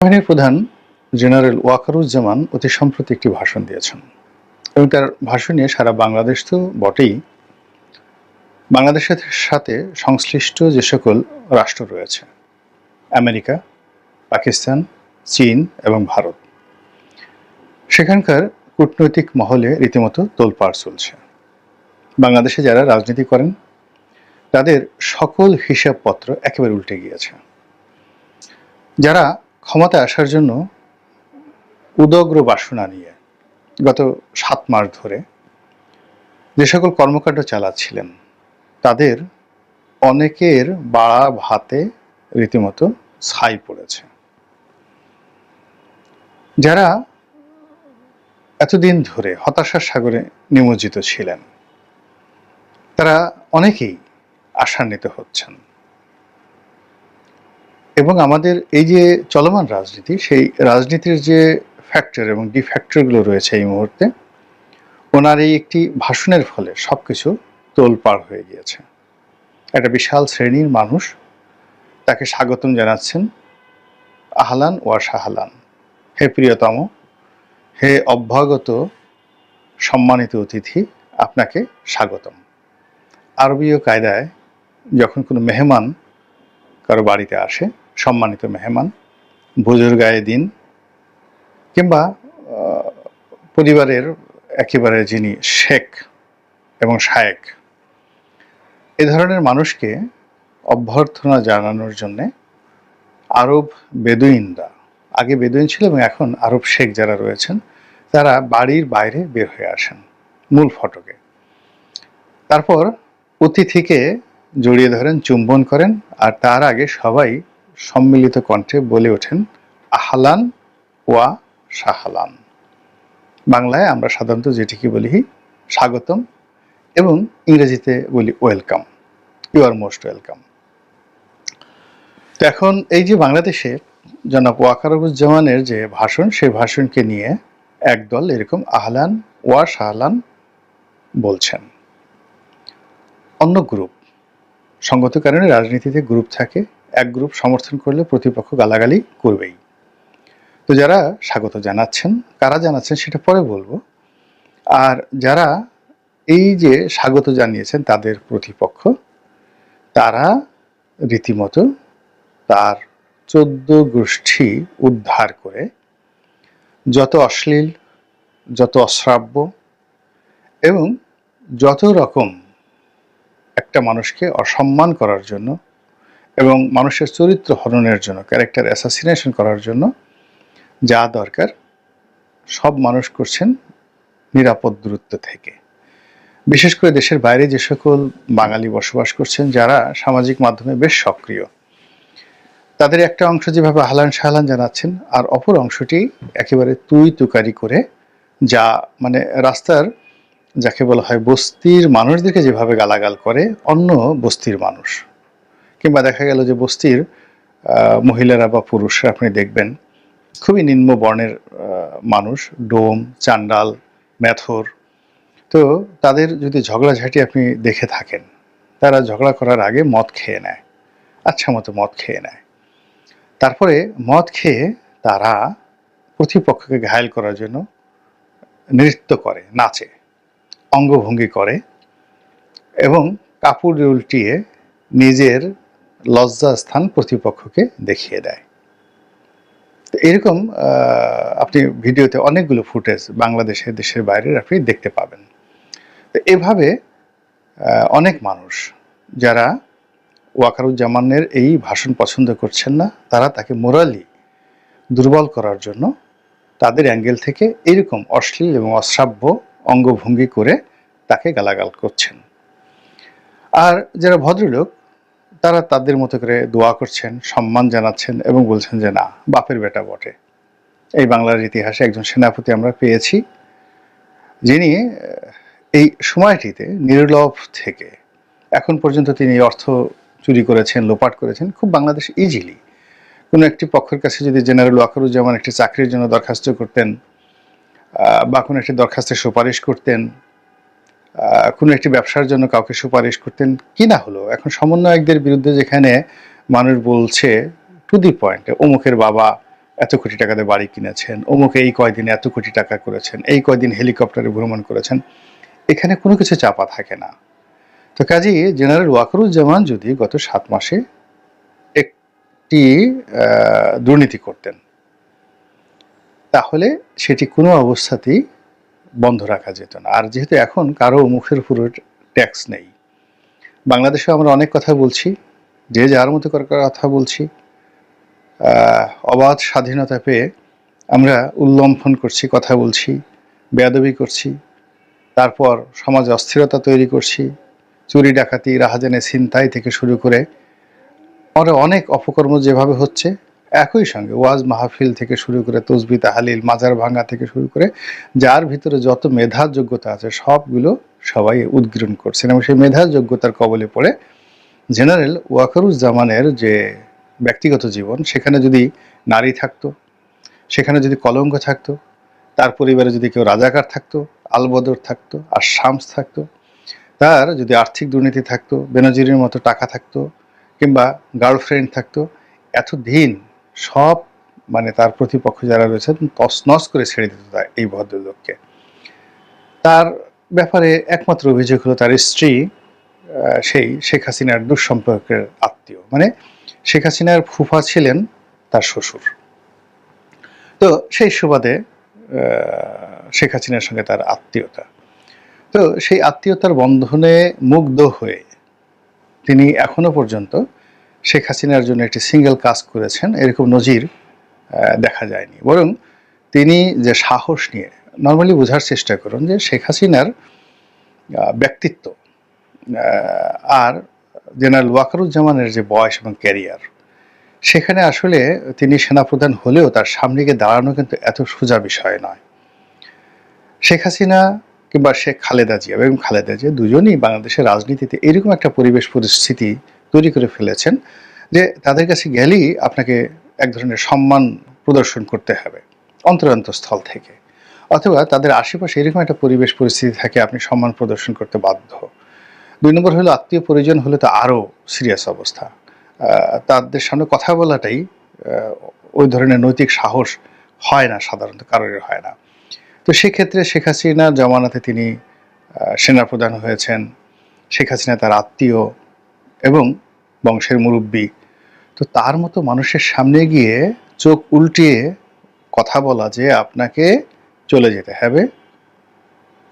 বাহিনীর প্রধান জেনারেল ওয়াকারুজ্জামান অতি সম্প্রতি একটি ভাষণ দিয়েছেন। এবং তার ভাষণে সারা বাংলাদেশ তো বটেই। বাংলাদেশের সাথে সংশ্লিষ্ট যে সকল রাষ্ট্র রয়েছে, আমেরিকা, পাকিস্তান, চীন এবং ভারত, সেখানকার কূটনৈতিক মহলে রীতিমতো তোলপাড় চলছে। বাংলাদেশে যারা রাজনীতি করেন, তাদের সকল হিসাবপত্র একেবারে উল্টে গিয়েছে। যারা ক্ষমতায় আসার জন্য উদগ্র বাসনা নিয়ে গত সাত মাস ধরে যে সকল কর্মকাণ্ড চালাচ্ছিলেন, তাদের অনেকের বাড়া ভাতে রীতিমতো ছাই পড়েছে। যারা এতদিন ধরে হতাশার সাগরে নিমজ্জিত ছিলেন, তারা অনেকেই আশান্বিত হচ্ছেন। এবং আমাদের এই যে চলমান রাজনীতি, সেই রাজনীতির যে ফ্যাক্টর এবং ডিফ্যাক্টরগুলো রয়েছে এই মুহূর্তে, ওনার এই একটি ভাষণের ফলে সব কিছু তোলপাড় হয়ে গিয়েছে। একটা বিশাল শ্রেণির মানুষ তাকে স্বাগতম জানাচ্ছেন, আহলান ওয়া সাহালান হে প্রিয়তম, হে অভ্যাগত, সম্মানিত অতিথি, আপনাকে স্বাগতম। আরবীয় কায়দায় যখন কোনো মেহমান কারও বাড়িতে আসে সম্মানিত মেহমান বুজুর্গায়ে দিন কিংবা পরিবারের একেবারে যিনি শেখ এবং শায়েক, এ ধরনের মানুষকে অভ্যর্থনা জানানোর জন্যে আরব বেদুইনরা, আগে বেদুইন ছিল এবং এখন আরব শেখ যারা রয়েছেন, তারা বাড়ির বাইরে বের হয়ে আসেন মূল ফটকে। তারপর অতিথিকে জড়িয়ে ধরেন, চুম্বন করেন আর তার আগে সবাই সম্মিলিত কণ্ঠে বলে ওঠেন, আহলান ওয়া সাহালান বাংলায় আমরা সাধারণত যেটিকে বলি স্বাগতম এবং ইংরেজিতে বলি welcome. You are most welcome. তো এখন এই যে বাংলাদেশে জনাব ওয়াকারুজ্জামানের যে ভাষণ, সেই ভাষণকে নিয়ে একদল এরকম আহলান ওয়া সাহলান বলছেন। অন্য গ্রুপ, সঙ্গত কারণে রাজনীতিতে গ্রুপ থাকে এক গ্রুপ সমর্থন করলে প্রতিপক্ষ গালাগালি করবেই। তো যারা স্বাগত জানাচ্ছেন, কারা জানাচ্ছেন সেটা পরে বলব। আর যারা এই যে স্বাগত জানিয়েছেন তাদের প্রতিপক্ষ, তারা রীতিমতো তার চোদ্দ গোষ্ঠী উদ্ধার করে যত অশ্লীল, যত অশ্রাব্য এবং যত রকম একটা মানুষকে অসম্মান করার জন্য এবং মানুষের চরিত্র হননের জন্য ক্যারেক্টার অ্যাসাসিনেশন করার জন্য যা দরকার, সব মানুষ করছেন নিরাপদ দূরত্ব থেকে। বিশেষ করে দেশের বাইরে যে সকল বাঙালি বসবাস করছেন, যারা সামাজিক মাধ্যমে বেশ সক্রিয়, তাদের একটা অংশ যেভাবে হালান সাহালান জানাচ্ছেন, আর অপর অংশটি একেবারে তুই তুকারি করে যা মানে রাস্তার যাকে বলা হয় বস্তির মানুষদেরকে যেভাবে গালাগাল করে, অন্য বস্তির মানুষ। কিংবা দেখা গেল যে বস্তির মহিলারা বা পুরুষরা আপনি দেখবেন, খুবই নিম্ন বর্ণের মানুষ, ডোম, চান্ডাল, ম্যাথর। তো তাদের যদি ঝগড়াঝাটি আপনি দেখে থাকেন, তারা ঝগড়া করার আগে মদ খেয়ে নেয় আচ্ছা মতো মদ খেয়ে নেয়। তারপরে মদ খেয়ে তারা প্রতিপক্ষকে ঘায়েল করার জন্য নৃত্য করে, নাচে, অঙ্গভঙ্গি করে এবং কাপড় উল্টিয়ে নিজের লজ্জাস্থান প্রতিপক্ষকে দেখিয়ে দেয়। তো এরকম আপনি ভিডিওতে অনেকগুলো ফুটেজ বাংলাদেশের দেশের বাইরের আপনি দেখতে পাবেন। তো এভাবে অনেক মানুষ যারা ওয়াকারুজ্জামানের এই ভাষণ পছন্দ করছেন না, তারা তাকে মোরালি দুর্বল করার জন্য তাদের অ্যাঙ্গেল থেকে এরকম অশ্লীল এবং অশ্রাব্য অঙ্গভঙ্গি করে তাকে গালাগাল করছেন। আর যারা ভদ্রলোক তারা তাদের মতো করে দোয়া করছেন, সম্মান জানাচ্ছেন এবং বলছেন যে না, বাপের বেটা বটে। এই বাংলার ইতিহাসে একজন সেনাপতি আমরা পেয়েছি, যিনি, এই সময়টিতে নির্লভ থেকে, এখন পর্যন্ত তিনি অর্থ চুরি করেছেন, লোপাট করেছেন, খুব বাংলাদেশ ইজিলি কোনো একটি পক্ষের কাছে যদি জেনারেল ওয়াকারুজ্জামান একটি চাকরির জন্য দরখাস্ত করতেন বা কোনো একটি দরখাস্তের সুপারিশ করতেন কোনো একটি ব্যবসার জন্য কাউকে সুপারিশ করতেন কি না হলো? এখন সমন্বয়কদের বিরুদ্ধে যেখানে মানুষ বলছে টু দি পয়েন্ট অমুকের বাবা এত কোটি টাকাতে বাড়ি কিনেছেন, অমুকে এই কয়দিনে এত কোটি টাকা করেছেন, এই কয়দিন হেলিকপ্টারে ভ্রমণ করেছেন, এখানে কোনো কিছু চাপা থাকে না। তো কাজী জেনারেল ওয়াকরুজ্জামান যদি গত সাত মাসে একটি দুর্নীতি করতেন, তাহলে সেটি কোনো অবস্থাতেই বন্ধ রাখা যেত না। আর যেহেতু এখন কারও মুখের উপর ট্যাক্স নেই বাংলাদেশে আমরা অনেক কথা বলছি, যে যার মতো করে কথা বলছি অবাধ স্বাধীনতা পেয়ে আমরা উল্লম্ফন করছি, কথা বলছি, বেয়াদবি করছি, তারপর সমাজে অস্থিরতা তৈরি করছি, চুরি ডাকাতি রাহাজানে ছিনতাই থেকে শুরু করে আমরা অনেক অপকর্ম যেভাবে হচ্ছে একই সঙ্গে ওয়াজ মাহফিল থেকে শুরু করে তসবি তাহালিল, মাজার ভাঙা থেকে শুরু করে যার ভিতরে যত মেধা যোগ্যতা আছে, সবগুলো সবাই উদ্গীরণ করছেন। এবং সেই মেধা যোগ্যতার কবলে পড়ে জেনারেল ওয়াকারুজ্জামানের যে ব্যক্তিগত জীবন, সেখানে যদি নারী থাকতো, সেখানে যদি কলঙ্ক থাকতো, তার পরিবারে যদি কেউ রাজাকার থাকতো, আলবদর থাকতো, আর শামস থাকতো, তার যদি আর্থিক দুর্নীতি থাকতো, বেনজিরের মতো টাকা থাকতো, কিংবা গার্লফ্রেন্ড থাকতো, এতদিন সব মানে তার প্রতিপক্ষ যারা রয়েছেন তছনছ করে ছেড়ে দিত তার এই ভদ্রলোককে। তার ব্যাপারে একমাত্র অভিযোগ হলো তার স্ত্রী সেই শেখ হাসিনার দুঃসম্পর্কের আত্মীয়। মানে শেখ হাসিনার ফুফা ছিলেন তার শ্বশুর। তো সেই সুবাদে শেখ হাসিনার সঙ্গে তার আত্মীয়তা। তো সেই আত্মীয়তার বন্ধনে মুগ্ধ হয়ে তিনি এখনও পর্যন্ত শেখ হাসিনার জন্য একটি সিঙ্গেল কাজ করেছেন, এরকম নজির দেখা যায়নি। বরং তিনি যে সাহস নিয়ে, নর্মালি বোঝার চেষ্টা করুন যে শেখ হাসিনার ব্যক্তিত্ব আর জেনারেল ওয়াকারুজ্জামানের যে বয়স এবং ক্যারিয়ার, সেখানে আসলে তিনি সেনাপ্রধান হলেও তার সামনে গিয়ে দাঁড়ানো কিন্তু এত সোজা বিষয় নয়। শেখ হাসিনা কিংবা শেখ খালেদা জিয়া এবং খালেদা জিয়া দুজনই বাংলাদেশের রাজনীতিতে এরকম একটা পরিবেশ পরিস্থিতি তৈরি করে ফেলেছেন যে তাদের কাছে গেলেই আপনাকে এক ধরনের সম্মান প্রদর্শন করতে হবে, অন্তরান্তস্থল থেকে। অথবা তাদের আশেপাশে এরকম একটা পরিবেশ পরিস্থিতি থাকে, আপনি সম্মান প্রদর্শন করতে বাধ্য। দুই নম্বর হলো আত্মীয় পরিজন হলে তো আরও সিরিয়াস অবস্থা। তাদের সামনে কথা বলাটাই ওই ধরনের নৈতিক সাহস হয় না, সাধারণত কারোর হয় না। তো সেক্ষেত্রে শেখ হাসিনার জমানাতে তিনি সেনাপ্রধান হয়েছেন। শেখ হাসিনা তার আত্মীয় এবং বংশের মুরব্বী। তো তার মতো মানুষের সামনে গিয়ে চোখ উল্টিয়ে কথা বলা যে আপনাকে চলে যেতে হবে,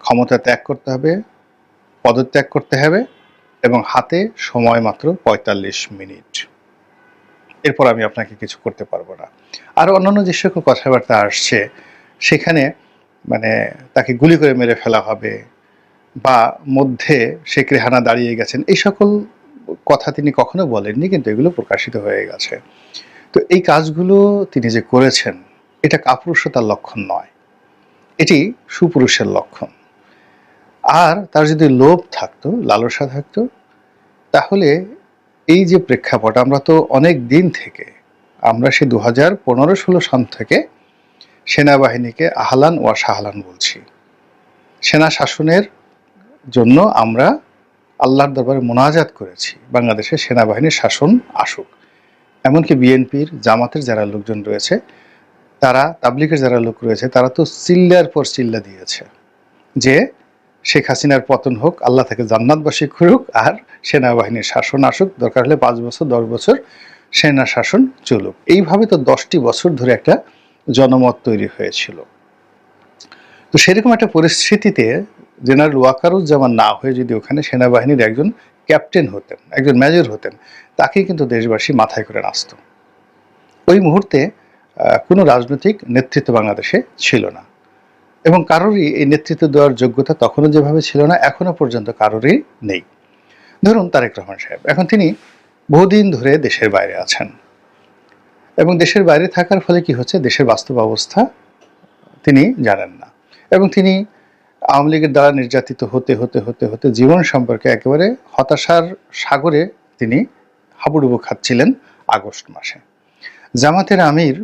ক্ষমতা ত্যাগ করতে হবে, পদত্যাগ করতে হবে এবং হাতে সময় মাত্র পঁয়তাল্লিশ মিনিট। এরপর আমি আপনাকে কিছু করতে পারব না। আর অন্যান্য যে সকল কথাবার্তা আসছে, সেখানে মানে তাকে গুলি করে মেরে ফেলা হবে বা মধ্যে শেখ রেহানা দাঁড়িয়ে গেছেন, এই সকল কথা তিনি কখনো বলেননি, কিন্তু এগুলো প্রকাশিত হয়ে গেছে। তো এই কাজগুলো তিনি যে করেছেন, এটা কাপুরুষতার লক্ষণ নয়। এটি সুপুরুষের লক্ষণ। আর তার যদি লোভ থাকতো, লালসা থাকতো, তাহলে এই যে প্রেক্ষাপট, আমরা তো অনেক দিন থেকে, আমরা সে দু হাজার পনেরো ষোলো সাল থেকে সেনাবাহিনীকে আহলান ওয়া শাহলান বলছি। সেনা শাসনের জন্য আমরা আল্লাহর দরবারে মোনাজাত করেছি। বাংলাদেশের সেনাবাহিনীর শাসন আসুক। এমনকি বিএনপির জামাতের যারা লোকজন রয়েছে, তারা তাবলিকের যারা লোক রয়েছে, তারা তো চিল্লার পর চিল্লা দিয়েছে যে শেখ হাসিনার পতন হোক, আল্লাহ থেকে জান্নাতবাসী করুক আর সেনাবাহিনীর শাসন আসুক। দরকার হলে পাঁচ বছর, দশ বছর সেনা শাসন চলুক। এইভাবে তো দশটি বছর ধরে একটা জনমত তৈরি হয়েছিল। তো সেরকম একটা পরিস্থিতিতে জেনারেল ওয়াকারুজ্জামান না হয়ে যদি ওখানে সেনাবাহিনীর একজন ক্যাপ্টেন হতেন, একজন মেজর হতেন তাকে কিন্তু দেশবাসী মাথায় করে নাচত। ওই মুহূর্তে কোনো রাজনৈতিক নেতৃত্ব বাংলাদেশে ছিল না এবং কারোরই এই নেতৃত্ব দেওয়ার যোগ্যতা তখনও যেভাবে ছিল না, এখনও পর্যন্ত কারোরই নেই। ধরুন তারেক রহমান সাহেব, এখন তিনি বহুদিন ধরে দেশের বাইরে আছেন এবং দেশের বাইরে থাকার ফলে কি হচ্ছে, দেশের বাস্তব অবস্থা তিনি জানেন না এবং তিনি আওয়ামী লীগের দ্বারা নির্যাতিত হতে হতে হতে হতে জীবন সম্পর্কে একেবারে হতাশার সাগরে তিনি হাবুডুবু খাচ্ছিলেন আগস্ট মাসে। জামাতের আমির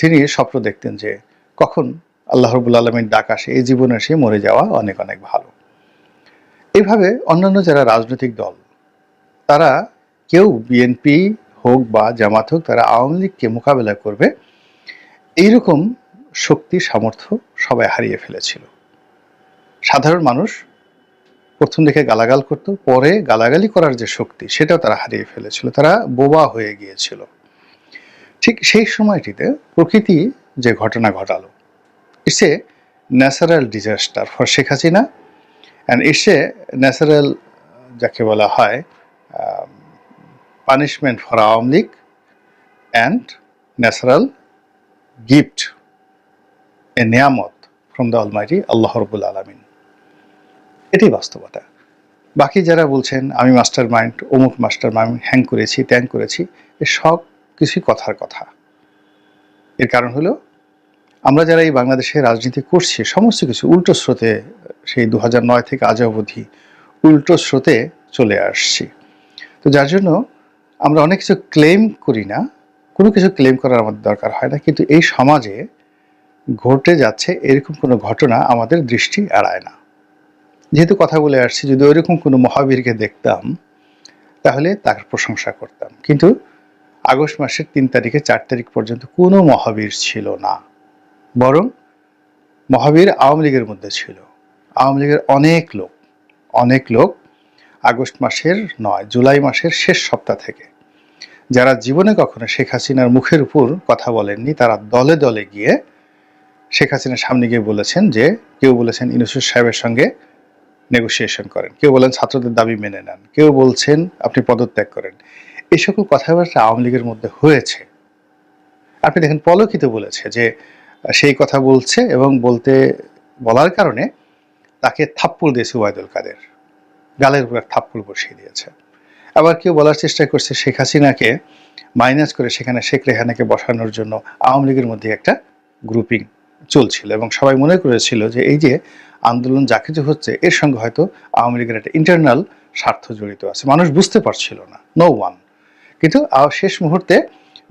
তিনি স্বপ্ন দেখতেন যে কখন আল্লাহ রবুল আলমীর ডাক আসে, এই জীবনে এসে মরে যাওয়া অনেক অনেক ভালো। এইভাবে অন্যান্য যারা রাজনৈতিক দল, তারা কেউ বিএনপি হোক বা জামাত হোক, তারা আওয়ামী লীগকে মোকাবেলা করবে, এইরকম শক্তি, সামর্থ্য সবাই হারিয়ে ফেলেছিল। সাধারণ মানুষ প্রথম দিকে গালাগাল করত, পরে গালাগালি করার যে শক্তি, সেটাও তারা হারিয়ে ফেলেছিল, তারা বোবা হয়ে গিয়েছিল। ঠিক সেই সময়টিতে প্রকৃতি যে ঘটনা ঘটালো it's a natural disaster for Sheikh Hasina and it's a natural যাকে বলা হয় punishment for Awami League and natural gift a নিয়ামত ফ্রম দ্য অলমাইটি আল্লাহ রবুল আলমিন এটাই বাস্তবতা। বাকি যারা বলছেন, আমি মাস্টার মাইন্ড অমুক মাস্টার মাইন্ড হ্যাং করেছি, ত্যাং করেছি, এ সব কিছুই কথার কথা। এর কারণ হলো, আমরা যারা এই বাংলাদেশে রাজনীতি করছি, সমস্ত কিছু উল্টো স্রোতে, সেই দু নয় থেকে আজ অবধি উল্টো স্রোতে চলে আসছি। তো যার জন্য আমরা অনেক কিছু ক্লেম করি না, কোনো কিছু ক্লেম করার আমাদের দরকার হয় না, কিন্তু এই সমাজে ঘটে যাচ্ছে এরকম কোনো ঘটনা আমাদের দৃষ্টি এড়ায় না। যেহেতু কথা বলে আসছি, যদি ওইরকম কোনো মহাবীরকে দেখতাম, তাহলে তার প্রশংসা করতাম। কিন্তু আগস্ট মাসের তিন তারিখে চার তারিখ পর্যন্ত কোনো মহাবীর ছিল না। বরং মহাবীর আওয়ামী লীগের মধ্যে ছিল। আওয়ামী লীগের অনেক লোক অনেক লোক আগস্ট মাসের নয়, জুলাই মাসের শেষ সপ্তাহ থেকে। যারা জীবনে কখনো শেখ হাসিনার মুখের উপর কথা বলেননি, তারা দলে দলে গিয়ে শেখ হাসিনার সামনে গিয়ে বলেছেন যে, কেউ বলেছেন ইনুসুর সাহেবের সঙ্গে নেগোসিয়েশন করেন। কেউ বলেন ছাত্রদের দাবি মেনে নেন, কেউ বলছেন আপনি পদত্যাগ করেন। এই সকল কথাবার্তা আওয়ামী লীগের মধ্যে হয়েছে। আপনি দেখেন পলকিত বলেছে যে, সেই কথা বলছে এবং বলতে, বলার কারণে তাকে থাপ্পড় দিয়েছে ওয়াইদুল কাদের। গালের উপর থাপ্পড় বসিয়ে দিয়েছে। আবার কেউ বলার চেষ্টা করছে শেখ হাসিনাকে মাইনাস করে সেখানে শেখ রেহানাকে বসানোর জন্য আওয়ামী লীগের মধ্যে একটা গ্রুপিং চলছিল এবং সবাই মনে করেছিল যে এই যে আন্দোলন যা কিছু হচ্ছে, এর সঙ্গে হয়তো আওয়ামী লীগের একটা ইন্টারনাল স্বার্থ জড়িত আছে। মানুষ বুঝতে পারছিল না নো ওয়ান কিন্তু শেষ মুহূর্তে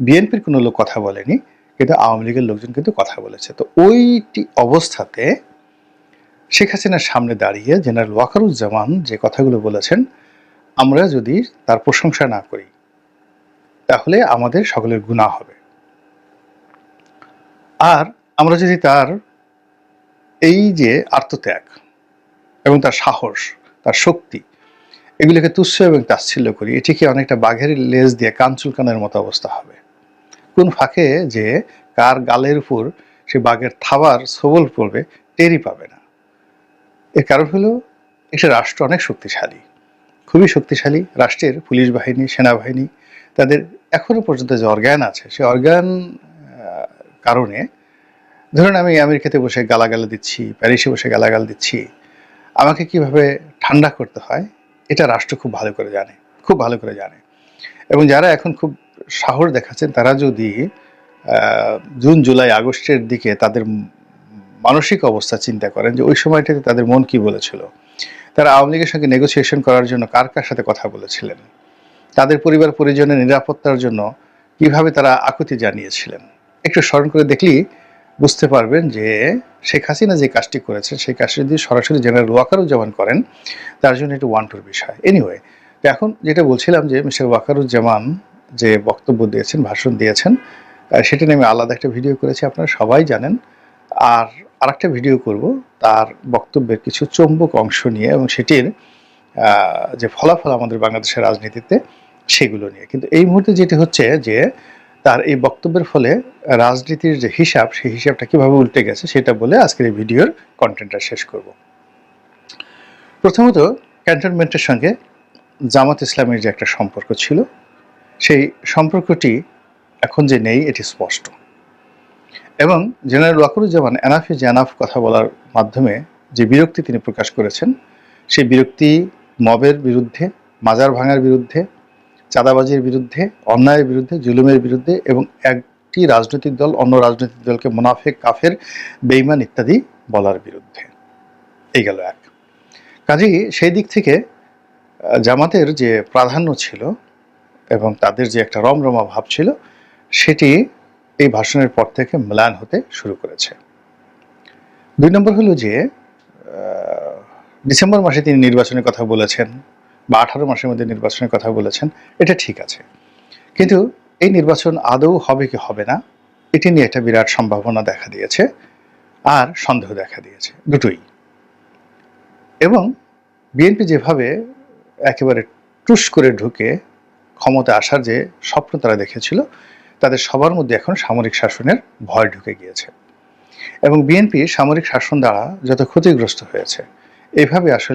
বিএনপির কোনো লোক কথা বলেনি, কিন্তু আওয়ামী লীগের লোকজন কিন্তু কথা বলেছে। তো ওইটি অবস্থাতে শেখ হাসিনার সামনে দাঁড়িয়ে জেনারেল ওয়াকারুজ্জামান যে কথাগুলো বলেছেন, আমরা যদি তার প্রশংসা না করি, তাহলে আমাদের সকলের গুণা হবে। আর আমরা যদি তার এই যে আত্মত্যাগ এবং তার সাহস, তার শক্তি, এগুলোকে তুচ্ছ এবং তাচ্ছিল্য করি এটিকে অনেকটা বাঘের লেজ দিয়ে কান চুলকানের মতো অবস্থা হবে। কোন ফাঁকে যে কার গালের উপর সে বাঘের থাবার সবল পড়বে টেরই পাবে না। এর কারণ হলো, একটা রাষ্ট্র অনেক শক্তিশালী, খুবই শক্তিশালী, রাষ্ট্রের পুলিশ বাহিনী, সেনাবাহিনী, তাদের এখনও পর্যন্ত যে অর্গান আছে, সে অর্গান কারণে ধরুন আমি আমেরিকাতে বসে গালাগাল দিচ্ছি, প্যারিসে বসে গালাগাল দিচ্ছি, আমাকে কীভাবে ঠান্ডা করতে হয়, এটা রাষ্ট্র খুব ভালো করে জানে, খুব ভালো করে জানে। এবং যারা এখন খুব সাহস দেখাচ্ছেন, তারা যদি জুন, জুলাই, আগস্টের দিকে তাদের মানসিক অবস্থা চিন্তা করেন যে ওই সময়টাতে তাদের মন কি বলেছিল, তারা আওয়ামী লীগের সঙ্গে নেগোসিয়েশন করার জন্য কার কার সাথে কথা বলেছিলেন, তাদের পরিবার পরিজনের নিরাপত্তার জন্য কীভাবে তারা আকুতি জানিয়েছিলেন, একটু স্মরণ করে দেখলেই বুঝতে পারবেন যে শেখ হাসিনা যে কাজটি করেছেন, সেই কাজটি যদি সরাসরি জেনারেল ওয়াকারুজ্জামান করেন, তার জন্য একটু ওয়ান টুর বিষয় এনিওয়ে এখন যেটা বলছিলাম যে মিস্টার ওয়াকারুজ্জামান যে বক্তব্য দিয়েছেন, ভাষণ দিয়েছেন সেটা নিয়ে আমি আলাদা একটা ভিডিও করেছি, আপনারা সবাই জানেন। আর আরেকটা ভিডিও করব, তার বক্তব্যের কিছু চম্বক অংশ নিয়ে এবং সেটির যে ফলাফল আমাদের বাংলাদেশের রাজনীতিতে, সেগুলো নিয়ে। কিন্তু এই মুহূর্তে যেটি হচ্ছে যে তার এই বক্তব্যের ফলে রাজনীতির যে হিসাব, সেই হিসাবটা কীভাবে উল্টে গেছে সেটা বলে আজকের এই ভিডিওর কন্টেন্টটা শেষ করব। প্রথমত ক্যান্টনমেন্টের সঙ্গে জামাত ইসলামের যে একটা সম্পর্ক ছিল, সেই সম্পর্কটি এখন যে নেই, এটি স্পষ্ট। এবং জেনারেল ওয়াকুরুজ্জামান এনাফি জানাফ কথা বলার মাধ্যমে যে বিরক্তি তিনি প্রকাশ করেছেন, সেই বিরক্তি মবের বিরুদ্ধে, মাজার ভাঙার বিরুদ্ধে চাঁদাবাজির বিরুদ্ধে, অন্যায়ের বিরুদ্ধে, জুলুমের বিরুদ্ধে এবং একটি রাজনৈতিক দল অন্য রাজনৈতিক দলকে মোনাফেক কাফের বেইমান ইত্যাদি বলার বিরুদ্ধে। এই গেল এক। কাজেই সেই দিক থেকে জামাতের যে প্রাধান্য ছিল এবং তাদের যে একটা রমরমা ভাব ছিল, সেটি এই ভাষণের পর থেকে ম্লান হতে শুরু করেছে। দুই নম্বর হলো যে ডিসেম্বর মাসে তিনি নির্বাচনের কথা বলেছেন। বা আঠারো মাসের মধ্যে নির্বাচনের কথা বলেছেন, এটা ঠিক আছে। কিন্তু এই নির্বাচন আদৌ হবে কি হবে না, এটি নিয়ে একটা বিরাট সম্ভাবনা দেখা দিয়েছে আর সন্দেহ দেখা দিয়েছে দুটোই। এবং বিএনপি যেভাবে একেবারে টুস করে ঢুকে ক্ষমতা আসার যে স্বপ্ন তারা দেখেছিল, তাদের সবার মধ্যে এখন সামরিক শাসনের ভয় ঢুকে গিয়েছে। এবং বিএনপি সামরিক শাসন দ্বারা যত ক্ষতিগ্রস্ত হয়েছে, এভাবে আসলে